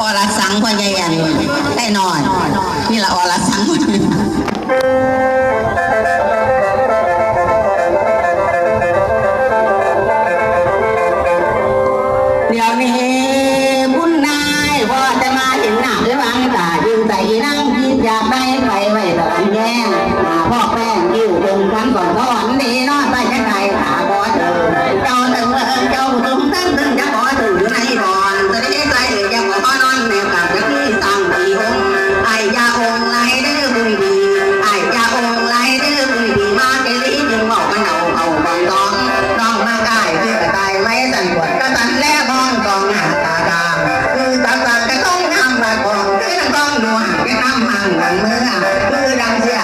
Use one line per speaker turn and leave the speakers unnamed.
ออรสังพ่อใหญ่ได้นอน นี่ละออรสังเดี๋ยวนี้บุญนายว่าจะมาเห็นหนักหรือวังตายืนใต่นั่งกินอยากได้ไปไว้แต่แง่หพ่อแป้งอยู่ตรงขั้นก่อนนอนนี่เนาะ ว่าไปตั้งห่างหลังมืออะมือดำเสีย